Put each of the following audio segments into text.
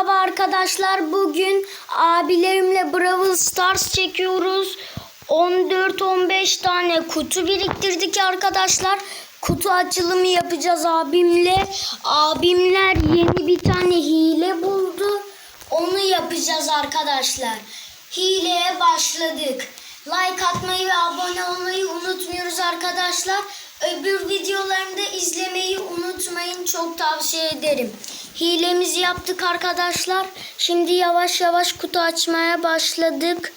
Merhaba arkadaşlar. Bugün abilerimle Brawl Stars çekiyoruz. 14-15 tane kutu biriktirdik arkadaşlar. Kutu açılımı yapacağız abimle. Abimler yeni bir tane hile buldu. Onu yapacağız arkadaşlar. Hileye başladık. Like atmayı ve abone olmayı unutmuyoruz arkadaşlar. Öbür videolarımı da izlemeyi unutmayın. Çok tavsiye ederim. Hilemizi yaptık arkadaşlar. Şimdi yavaş yavaş kutu açmaya başladık.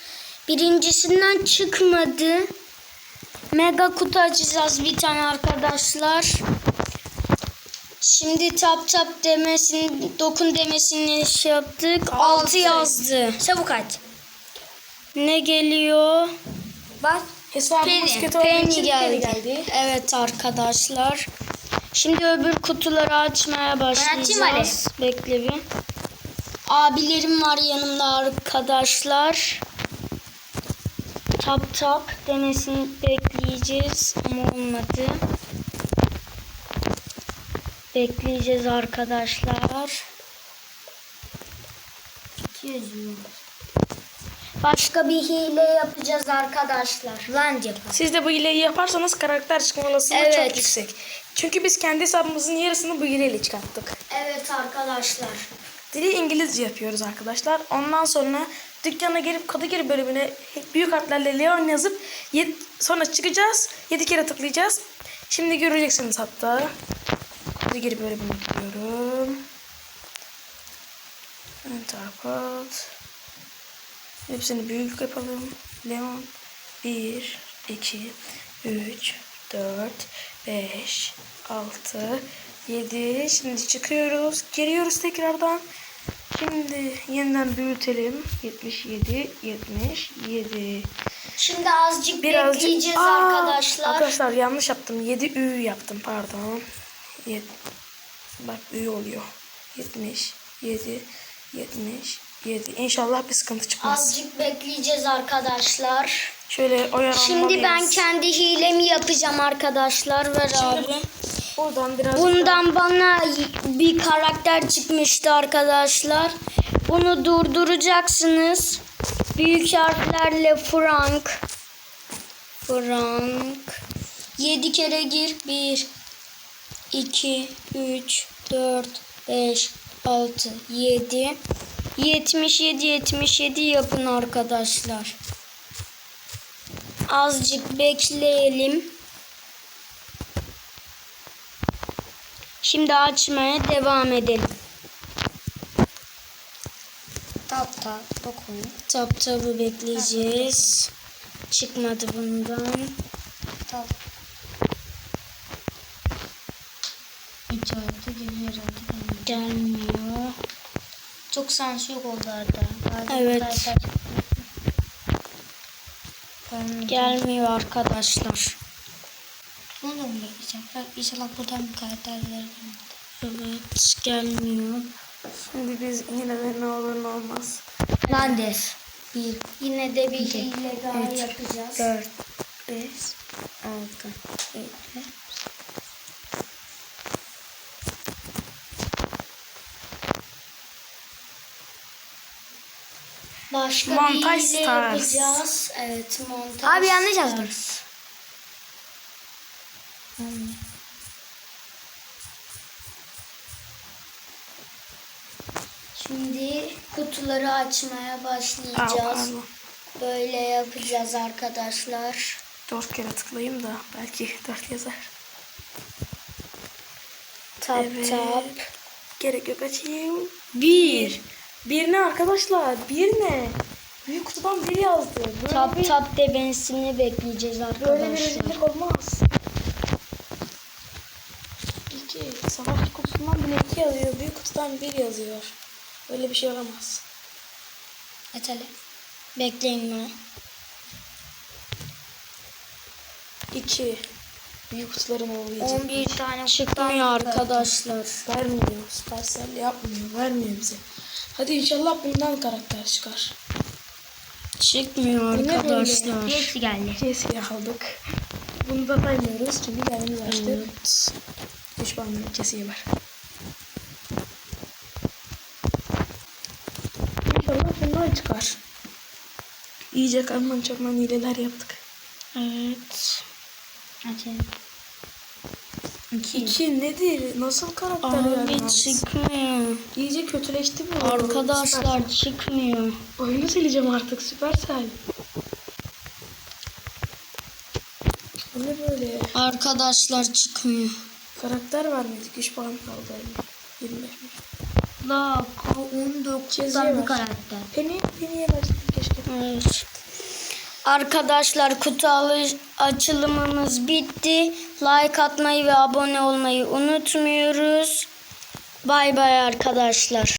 Birincisinden çıkmadı. Mega kutu açacağız bir tane arkadaşlar. Şimdi tap tap demesini, dokun demesini şey yaptık. 6 yazdı. Çabuk aç. Ne geliyor? Bak Hesabımız Penny, kötü olduğu Penny için geldi. Geldi. Evet arkadaşlar. Şimdi öbür kutuları açmaya başlayacağız. Bekle bir. Abilerim var yanımda arkadaşlar. Tap tap demesini bekleyeceğiz ama olmadı. Bekleyeceğiz arkadaşlar. Başka bir hile yapacağız arkadaşlar. Lan yapalım. Siz de bu hileyi yaparsanız karakter çıkma olasılığı Evet. çok yüksek. Çünkü biz kendi hesabımızın yarısını bu hileyle çıkarttık. Evet arkadaşlar. Dili İngilizce yapıyoruz arkadaşlar. Ondan sonra dükkana gelip Kadıgiri bölümüne hep büyük harflerle Leon yazıp yed- sonra çıkacağız. 7 kere tıklayacağız. Şimdi göreceksiniz hatta. Kadıgiri bölümüne gidiyorum. Enterprise. Hepsini büyük yapalım. Leon 1, 2, 3, 4, 5, 6, 7. Şimdi çıkıyoruz. Geliyoruz tekrardan. Şimdi yeniden büyütelim. 77, 77. Şimdi azıcık Birazcık bekleyeceğiz Aa, arkadaşlar. Arkadaşlar yanlış yaptım. 7 ü yaptım pardon. Yed... Bak ü oluyor. 70, 7, 70, 7. İnşallah bir sıkıntı çıkmaz. Azıcık bekleyeceğiz arkadaşlar. Şöyle oyalanmalıyız. Şimdi ben kendi hilemi yapacağım arkadaşlar. Ver abi. Buradan biraz Bundan bana bir karakter çıkmıştı arkadaşlar. Bunu durduracaksınız. Büyük harflerle Frank. Frank. 7 kere gir. 1 2 3 4 5 6 7 77 77 yapın arkadaşlar. Azıcık bekleyelim. Şimdi açmaya devam edelim. tap tap dokun. Tap tabı bekleyeceğiz. Çıkmadı bundan. Tap. 3 artı geliyor Gelmiyor. Çok sansür oldu arada. Bazen Evet. Ben Gelmiyor arkadaşlar. Bunu da mı bekleyeceğim? İnşallah buradan bir karakter veririm. Evet gelmiyor. Şimdi biz yine de ne olur ne olmaz. Landes. Bir, Yine de bir İki, hile daha üç, yapacağız. dört, beş, altı, yedi. Başka Montaj bir Stars. yapacağız. Evet montaj. Abi yanlış yazdım. Şimdi kutuları açmaya başlayacağız. Böyle yapacağız arkadaşlar. Dört kere tıklayayım da belki dört yazar. Tap Evet. tap. Gerek yok açayım. Bir. Bir ne arkadaşlar? Bir ne? Büyük kutudan bir yazdı. Böyle Tap bir, tap demesini bekleyeceğiz Böyle bir arkadaşlar. rezillik olmaz. İki. Savaşçı kutusundan bile iki yazıyor. Büyük kutudan bir yazıyor. Böyle bir şey olamaz. Et hele. Bekleyin bunu. İki. Büyük kutuların olmayacak. 11 tane Çıkmıyor arkadaşlar. Vermiyor. Supercell yapmıyor. Vermiyor bize. Hadi inşallah bundan karakter çıkar. Çıkmıyor Bu ne arkadaşlar. Hepsi geldi. Kesiyi aldık. Bunu da saymıyoruz çünkü kendimiz açtık. Evet. 3 puanlık kesiyi var. kolay çıkar. İyice karman çorman hileler yaptık. Evet. Hadi. İki. İki nedir? Nasıl karakter yani? Abi çıkmıyor. İyice kötüleşti bu. Arkadaşlar çıkmıyor. Süper. Oyunu sileceğim artık Süpersel. Ne böyle? Arkadaşlar çıkmıyor. Karakter vermedik. 3 puan kaldı. 25 mi? Daha 14 Çiziye tane bak. karakter. Penny, Penny'e verseydik keşke. Evet. Arkadaşlar kutu alış- açılımımız bitti. Like atmayı ve abone olmayı unutmuyoruz. Bay bay arkadaşlar.